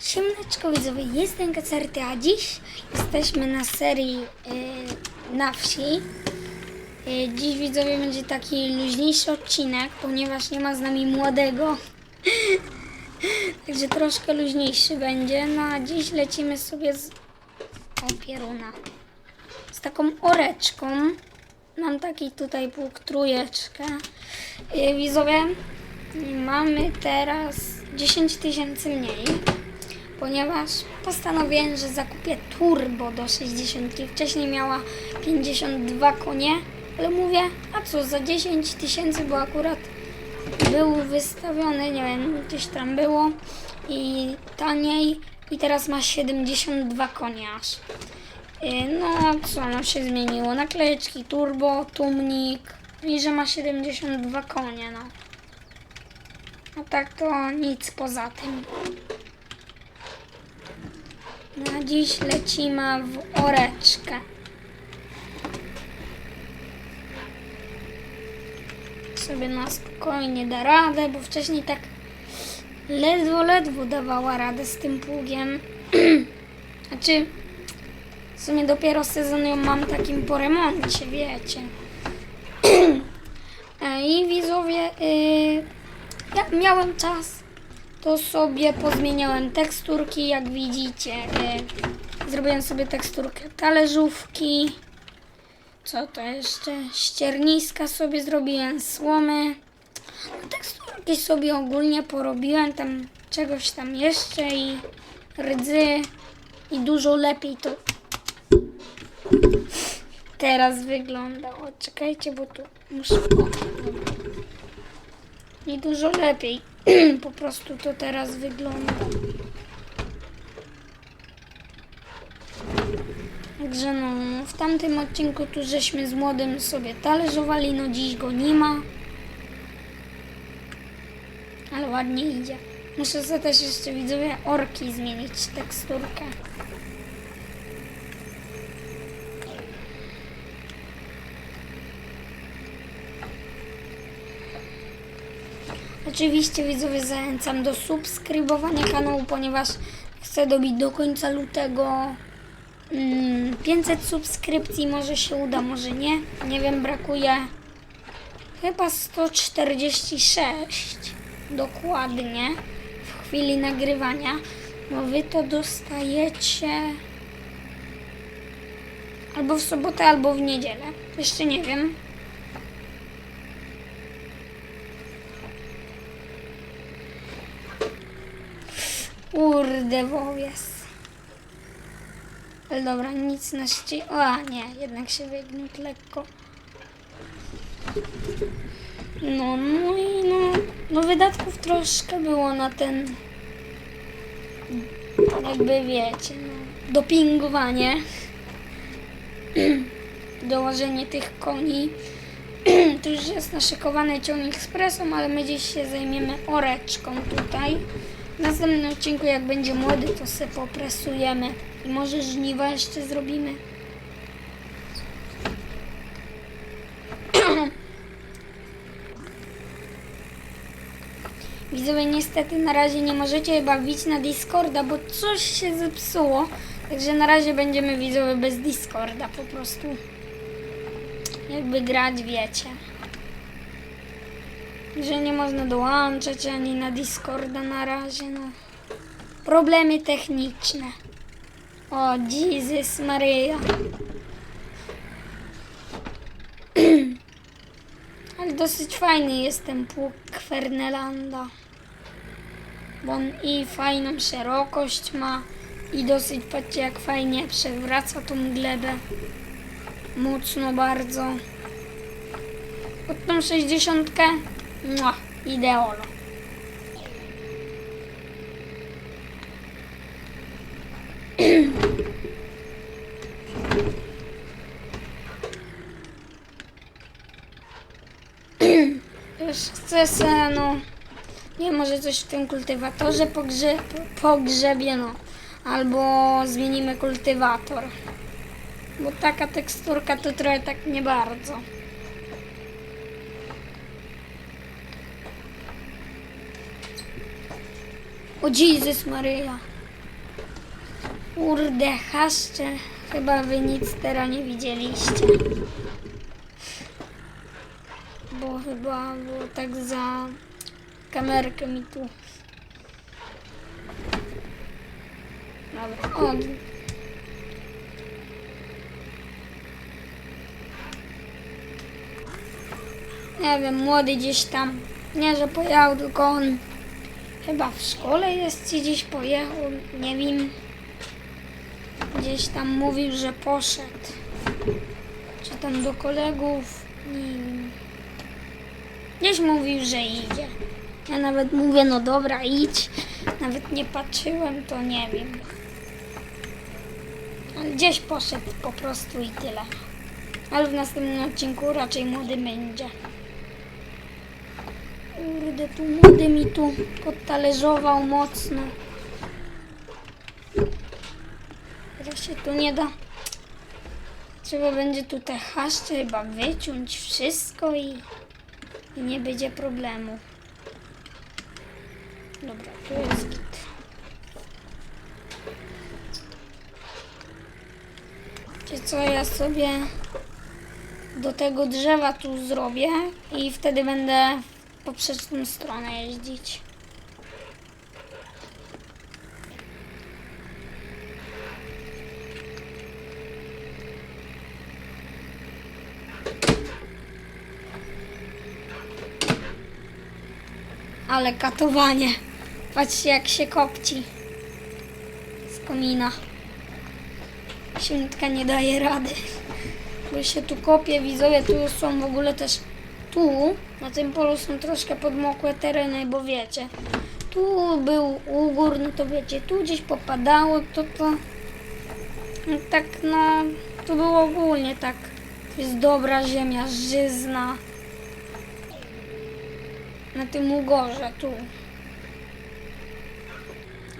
Siemaneczko widzowie, jestem Kacerty, a dziś jesteśmy na serii y, na wsi. Y, dziś widzowie będzie taki luźniejszy odcinek, ponieważ nie ma z nami młodego. Także troszkę luźniejszy będzie. No a dziś lecimy sobie z opieruna. Z taką oreczką. Mam taki tutaj pług trójeczkę. Y, widzowie, mamy teraz 10 tysięcy mniej ponieważ postanowiłem, że zakupię turbo do 60. Wcześniej miała 52 konie, ale mówię, a co, za 10 tysięcy, bo akurat był wystawiony, nie wiem, gdzieś tam było i taniej i teraz ma 72 konie aż. Yy, No, co no się zmieniło? Naklejeczki turbo, tumnik i że ma 72 konie, no. A tak to nic poza tym. Na dziś lecimy w oreczkę. Sobie na spokojnie da radę, bo wcześniej tak ledwo, ledwo dawała radę z tym pługiem. znaczy, w sumie dopiero sezon ją mam takim po remoncie, wiecie. E, I widzowie, y, jak miałem czas, to sobie pozmieniałem teksturki, jak widzicie. Zrobiłem sobie teksturkę talerzówki. Co to jeszcze? Ścierniska sobie zrobiłem, słomy. No, teksturki sobie ogólnie porobiłem, tam czegoś tam jeszcze i rdzy. I dużo lepiej to teraz wygląda. O, czekajcie, bo tu muszę... I dużo lepiej po prostu to teraz wygląda. Także no, w tamtym odcinku tu żeśmy z młodym sobie talerzowali, no dziś go nie ma. Ale ładnie idzie. Muszę sobie też jeszcze widzowie orki zmienić teksturkę. Oczywiście widzowie zachęcam do subskrybowania kanału, ponieważ chcę dobić do końca lutego mm, 500 subskrypcji. Może się uda, może nie. Nie wiem, brakuje chyba 146 dokładnie w chwili nagrywania. No wy to dostajecie albo w sobotę, albo w niedzielę. Jeszcze nie wiem. Kurde, wowies. Ale dobra, nic na szczycie. O, nie, jednak się wygniótł lekko. No, no i no, no wydatków troszkę było na ten, jakby wiecie, no, dopingowanie, dołożenie tych koni. tu już jest naszykowany ciągnik z ale my dziś się zajmiemy oreczką tutaj. Następnym odcinku, jak będzie młody, to se popresujemy i może żniwa jeszcze zrobimy. Widzowie, niestety na razie nie możecie bawić na Discorda, bo coś się zepsuło. Także na razie będziemy widzowie bez Discorda po prostu. Jakby grać, wiecie. Że nie można dołączać ani na Discorda na razie, no. Problemy techniczne. O, Jezus Maria. Ale dosyć fajny jest ten pług Kwernelanda. Bo on i fajną szerokość ma i dosyć, patrzcie jak fajnie przewraca tą glebę. Mocno bardzo. Pod tą 60 Mua, ideolo. Już chcę se, no, nie może coś w tym kultywatorze pogrze, pogrzebie, no, albo zmienimy kultywator, bo taka teksturka to trochę tak nie bardzo. O Jezus Maryja. Kurde, haszcze. Chyba wy nic teraz nie widzieliście. Bo chyba było tak za kamerkę mi tu. Dobra, o. Nie wiem, młody gdzieś tam. Nie, że pojechał, tylko on chyba w szkole jest, czy gdzieś pojechał, nie wiem. Gdzieś tam mówił, że poszedł. Czy tam do kolegów, nie wiem. Gdzieś mówił, że idzie. Ja nawet mówię, no dobra, idź. Nawet nie patrzyłem, to nie wiem. Ale gdzieś poszedł po prostu i tyle. Ale w następnym odcinku raczej młody będzie. Kurde, tu młody mi tu podtalerzował mocno. Teraz się tu nie da. Trzeba będzie tu te haszcze chyba wyciąć wszystko i, i nie będzie problemu. Dobra, tu jest git. Czy co ja sobie do tego drzewa tu zrobię i wtedy będę poprzeczną stronę jeździć. Ale katowanie. Patrzcie jak się kopci. Z komina. Świętka nie daje rady. Bo się tu kopie, widzowie, tu są w ogóle też... Tu, na tym polu są troszkę podmokłe tereny, bo wiecie. Tu był ugór, no to wiecie, tu gdzieś popadało, to to... no Tak, no... Tu było ogólnie tak. To jest dobra ziemia, żyzna. Na tym ugorze, tu.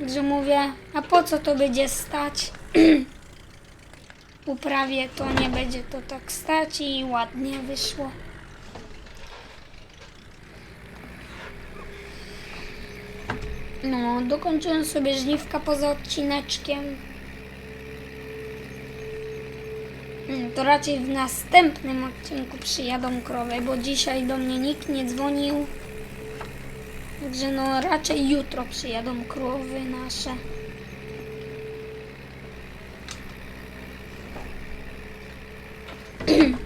Także mówię, a po co to będzie stać? uprawie, to nie będzie to tak stać i ładnie wyszło. No, dokończyłem sobie żniwka poza odcineczkiem. Mm, To raczej w następnym odcinku przyjadą krowy, bo dzisiaj do mnie nikt nie dzwonił. Także no raczej jutro przyjadą krowy nasze.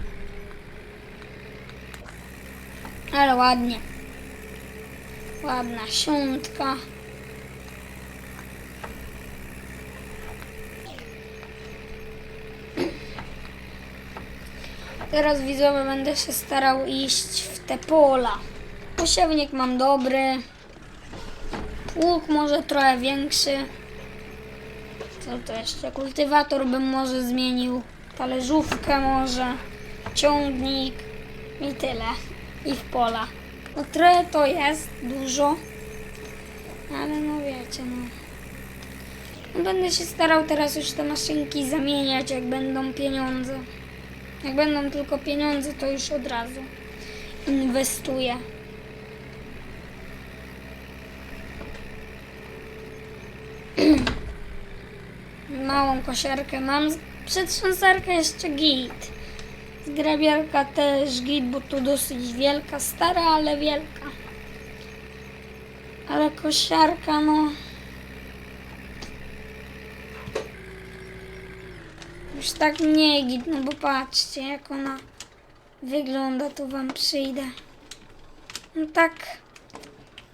Ale ładnie. Ładna siątka. Teraz widzowie będę się starał iść w te pola. Posiewnik mam dobry. Pług może trochę większy. Co to jeszcze? Kultywator bym może zmienił. Talerzówkę może. Ciągnik. I tyle. I w pola. No trochę to jest, dużo. Ale no wiecie, no. no. Będę się starał teraz już te maszynki zamieniać, jak będą pieniądze. Jak będą tylko pieniądze, to już od razu inwestuję. Małą kosiarkę mam, przetrząsarkę jeszcze git. Zgrabiarka też git, bo tu dosyć wielka, stara, ale wielka. Ale kosiarka, no... Już tak nie git, no bo patrzcie, jak ona wygląda, to wam przyjdę. No tak,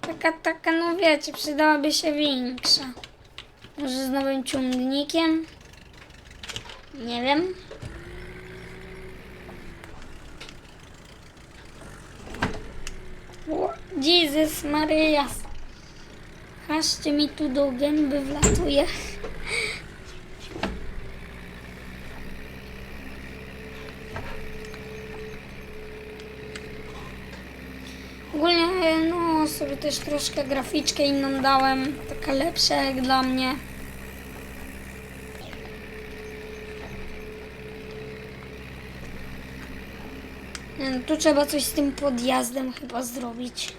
taka, taka, no wiecie, przydałaby się większa. Może z nowym ciągnikiem? Nie wiem. O, Jezus Maryjas. Haszcie mi tu do gęby wlatuje. Ogólnie no sobie też troszkę graficzkę inną dałem, taka lepsza jak dla mnie. Nie, no, tu trzeba coś z tym podjazdem chyba zrobić.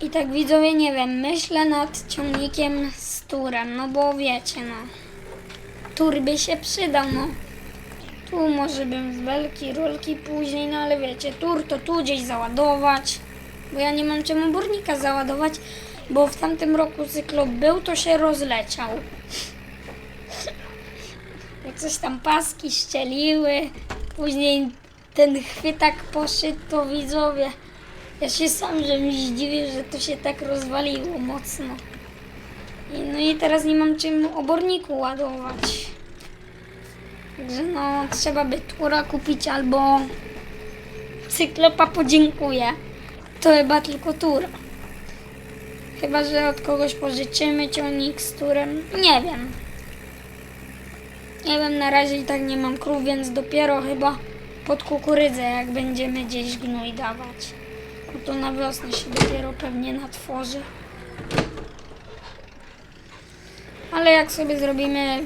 I tak widzowie, nie wiem, myślę nad ciągnikiem z turem, no bo wiecie, no. Tur by się przydał, no. Tu może bym z belki, rolki później, no ale wiecie, tur to tu gdzieś załadować, bo ja nie mam czym obornika załadować, bo w tamtym roku cyklop był, to się rozleciał. Jak coś tam paski ścieliły, później ten chwytak poszedł, to widzowie, ja się sam, że mi zdziwię, że to się tak rozwaliło mocno. I, no i teraz nie mam czym oborniku ładować. Także no, trzeba by tura kupić albo cyklopa podziękuję. To chyba tylko tura. Chyba, że od kogoś pożyczymy ciągnik z turem. Nie wiem. Nie wiem, na razie i tak nie mam krów, więc dopiero chyba pod kukurydzę, jak będziemy gdzieś gnój dawać. To na wiosnę się dopiero pewnie natworzy. Ale jak sobie zrobimy,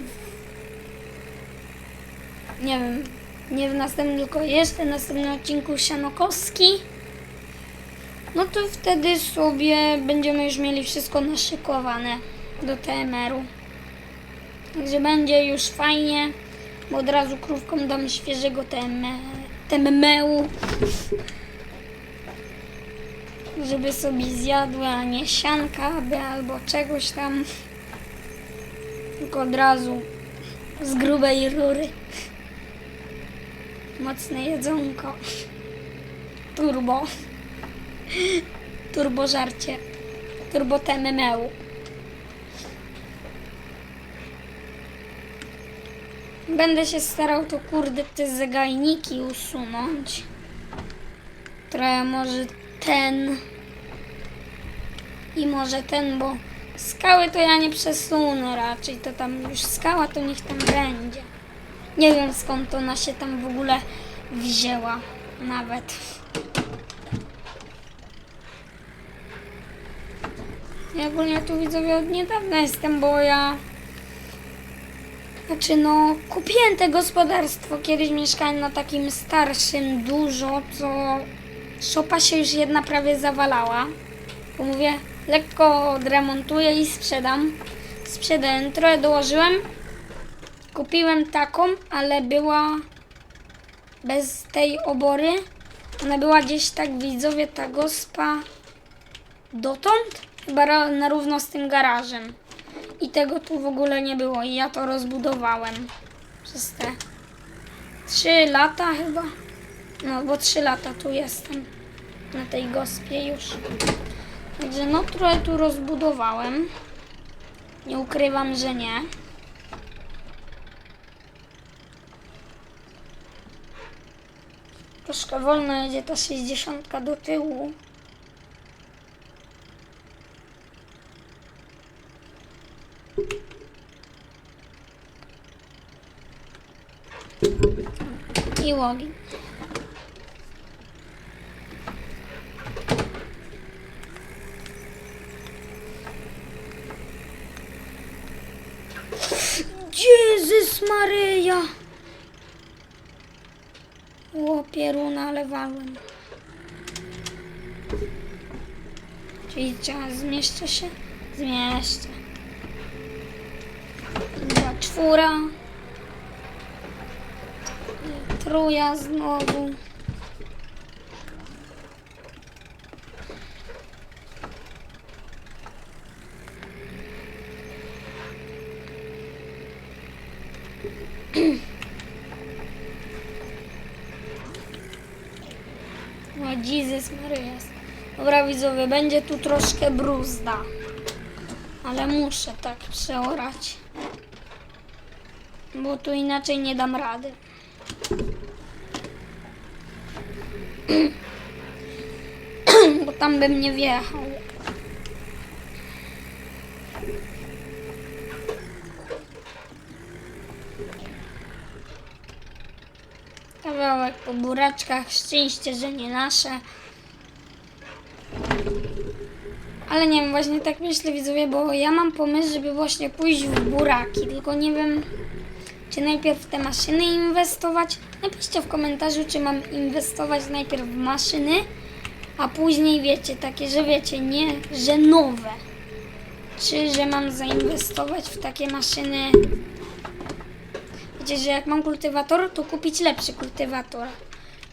nie wiem, nie w następnym, tylko jeszcze w następnym odcinku sianokowski, no to wtedy sobie będziemy już mieli wszystko naszykowane do TMR-u. Także będzie już fajnie, bo od razu krówkom dam świeżego TMR-u, żeby sobie zjadły, a nie sianka albo czegoś tam. Tylko od razu z grubej rury. Mocne jedzonko. Turbo. Turbo żarcie. Turbo TMMU. Będę się starał to kurde te zagajniki usunąć. Trochę może ten i może ten, bo skały to ja nie przesunę raczej, to tam już skała to niech tam będzie. Nie wiem skąd ona się tam w ogóle wzięła nawet. Ja ogólnie tu widzowie od niedawna jestem, bo ja znaczy no, kupiłem te gospodarstwo, kiedyś mieszkałem na takim starszym dużo, co szopa się już jedna prawie zawalała. Bo mówię, lekko odremontuję i sprzedam. Sprzedałem, trochę dołożyłem. Kupiłem taką, ale była bez tej obory. Ona była gdzieś tak widzowie, ta gospa dotąd, chyba na równo z tym garażem. I tego tu w ogóle nie było i ja to rozbudowałem przez te 3 lata chyba. No bo 3 lata tu jestem na tej gospie już. Także no trochę tu rozbudowałem. Nie ukrywam, że nie. Troszkę wolno jedzie ta 60 do tyłu. I łogi. Jezus Maryja! O, pieruna lewałem. Czyli trzeba, zmieszczę się? Zmieszczę. Dwa czwóra. Truja znowu. O Jezus Maryjas. Dobra widzowie, będzie tu troszkę bruzda. Ale muszę tak przeorać. Bo tu inaczej nie dam rady. Bo tam bym nie wjechał. Kawałek po buraczkach, szczęście, że nie nasze. Ale nie wiem, właśnie tak myślę widzowie, bo ja mam pomysł, żeby właśnie pójść w buraki, tylko nie wiem, czy najpierw w te maszyny inwestować. Napiszcie w komentarzu, czy mam inwestować najpierw w maszyny, a później wiecie, takie, że wiecie, nie, że nowe. Czy że mam zainwestować w takie maszyny. Wiecie, że jak mam kultywator, to kupić lepszy kultywator.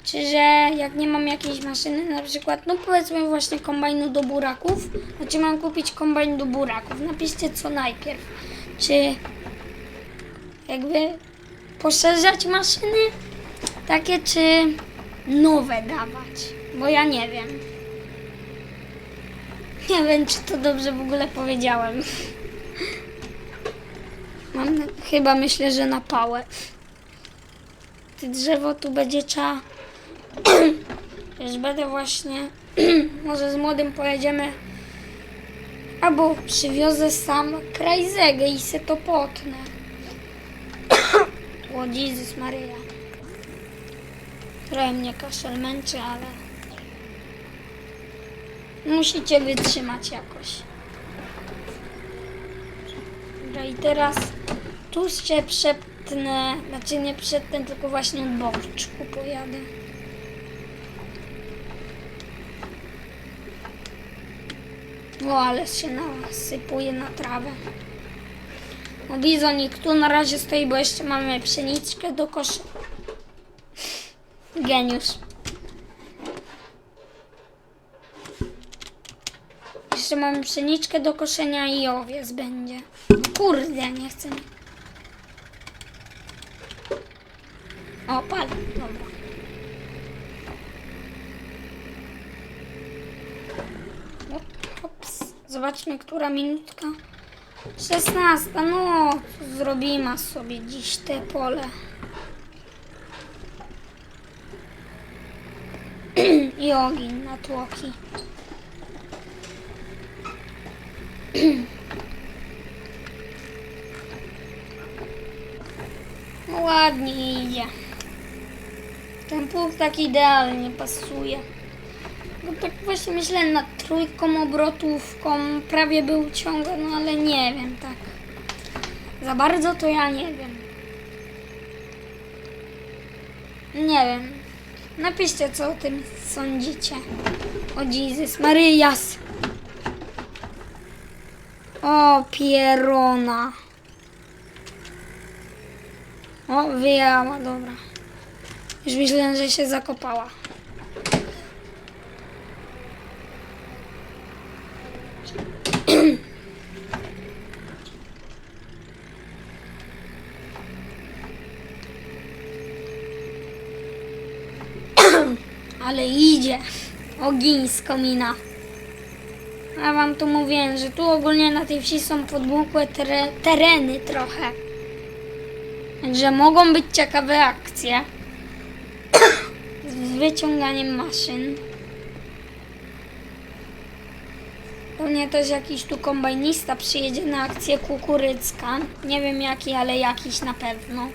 Czy że jak nie mam jakiejś maszyny, na przykład, no powiedzmy właśnie kombajnu do buraków, to czy mam kupić kombajn do buraków? Napiszcie co najpierw. Czy jakby poszerzać maszyny takie, czy nowe dawać? Bo ja nie wiem. Nie wiem, czy to dobrze w ogóle powiedziałem. Mam, na- chyba myślę, że na pałę. Ty drzewo tu będzie trzeba. Już będę właśnie. Może z młodym pojedziemy. Albo przywiozę sam krajzegę i se to potnę. O Jezus Maryja. Trochę mnie kaszel męczy, ale musicie wytrzymać jakoś. Dobra, i teraz tu się przeptnę, znaczy nie przeptnę, tylko właśnie od boczku pojadę. O, ale się nasypuje na trawę. No bizonik tu na razie stoi, bo jeszcze mamy pszeniczkę do kosza. Geniusz. Jeszcze mamy pszeniczkę do koszenia i owiec będzie. Kurde, nie chcę. O, pal. Dobra. O, Hops. Zobaczmy, która minutka. 16. No, zrobimy sobie dziś te pole. I ogień na tłoki. No ładnie idzie. Ten pług tak idealnie pasuje. No tak właśnie myślę nad trójką obrotówką, prawie był ciąg, no ale nie wiem, tak. Za bardzo to ja nie wiem. Nie wiem. Napiszcie, co o tym sądzicie. O Jezus Maryjas. O, pierona. O, wyjęła, dobra. Już myślałem, że się zakopała. Ale idzie. Ogień z komina. A wam tu mówiłem, że tu ogólnie na tej wsi są podmokłe tere, tereny trochę. Także mogą być ciekawe akcje. Z wyciąganiem maszyn. Pewnie też jakiś tu kombajnista przyjedzie na akcję kukurycka. Nie wiem jaki, ale jakiś na pewno.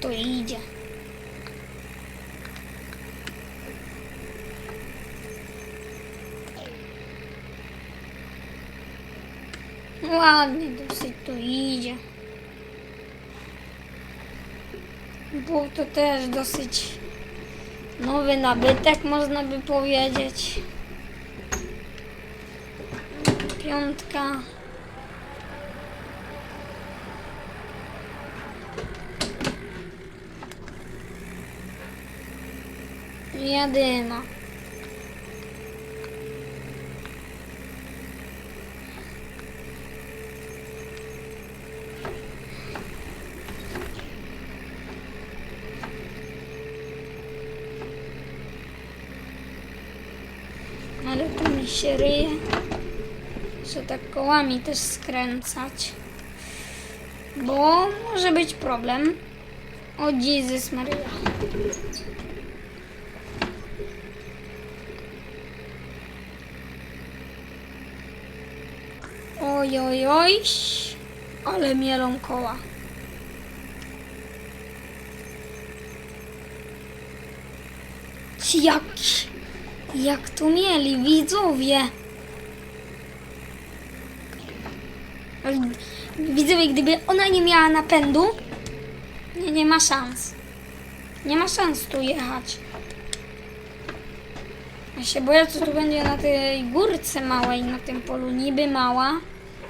To idzie. Ładnie dosyć to idzie. Był to też dosyć nowy nabytek, można by powiedzieć. Piątka. Jadyma. Ale tu mi się ryje, że tak kołami też skręcać. Bo może być problem. O Jezus Maria. Oj, oj, oj. Ale mielą koła. Jak, jak to mieli widzowie? Widzowie, gdyby ona nie miała napędu, nie, nie ma szans. Nie ma szans tu jechać. Ja się boję, co tu będzie na tej górce małej, na tym polu. Niby mała.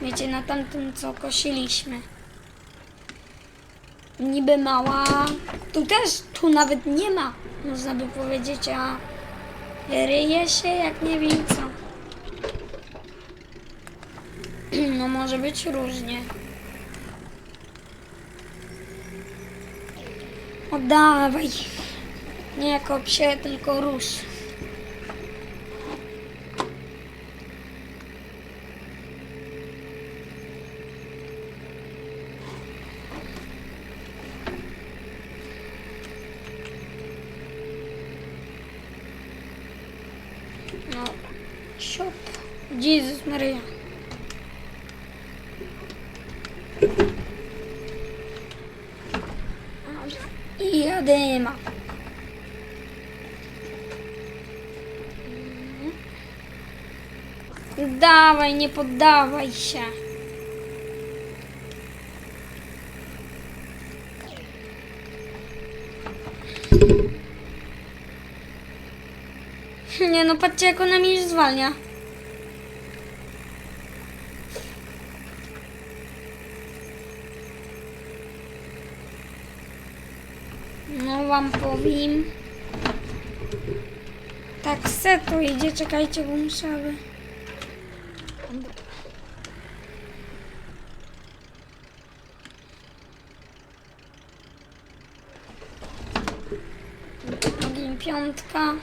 Wiecie, na tamtym, co kosiliśmy. Niby mała. Tu też, tu nawet nie ma, można by powiedzieć, a ryje się jak nie wiem co. No może być różnie. Oddawaj. Nie kop się, tylko rusz. No, siop. Jezus Maria. I jadyma. Dawaj, nie poddawaj się. Nie no, patrzcie jak ona mnie zwalnia. No wam powiem. Tak se to idzie, czekajcie, bo muszę piątka.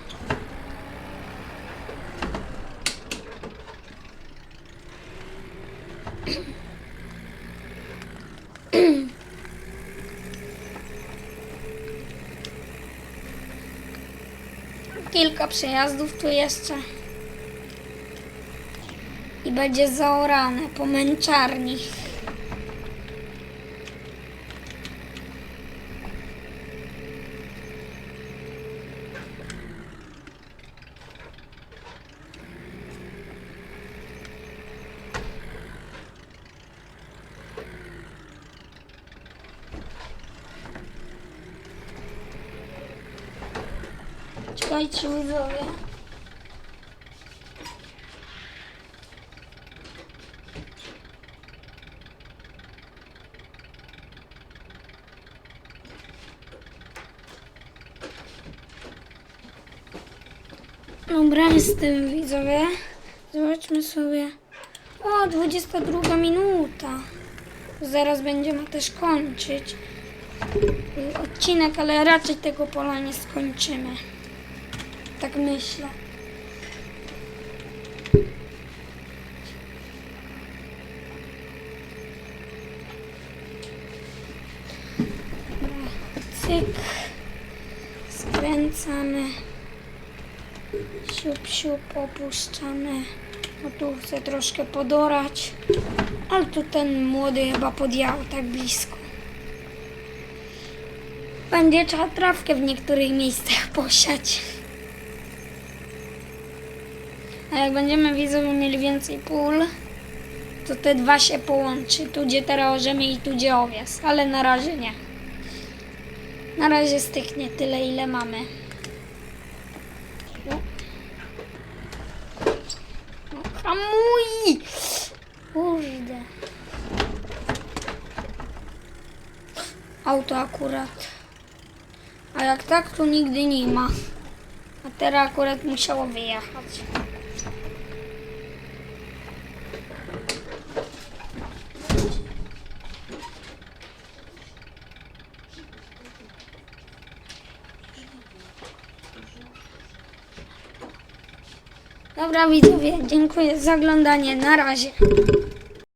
Kilka przejazdów tu jeszcze. I będzie zaorane po męczarni. Czekajcie widzowie. Dobra, z tym widzowie. Zobaczmy sobie. O, 22 minuta. Zaraz będziemy też kończyć odcinek, ale raczej tego pola nie skończymy. Tak myślę. Cyk. Skręcamy. Siup, siup, opuszczamy. No tu chcę troszkę podorać. Ale tu ten młody chyba podjechał tak blisko. Będzie trzeba trawkę w niektórych miejscach posiać. A jak będziemy widzowie mieli więcej pól, to te dwa się połączy. Tu gdzie teraz orzemy i tu gdzie owies. Ale na razie nie. Na razie styknie tyle ile mamy. No. No, hamuj! Kurde. Auto akurat. A jak tak, to nigdy nie ma. A teraz akurat musiało wyjechać. Dobra widzowie, dziękuję za oglądanie. Na razie.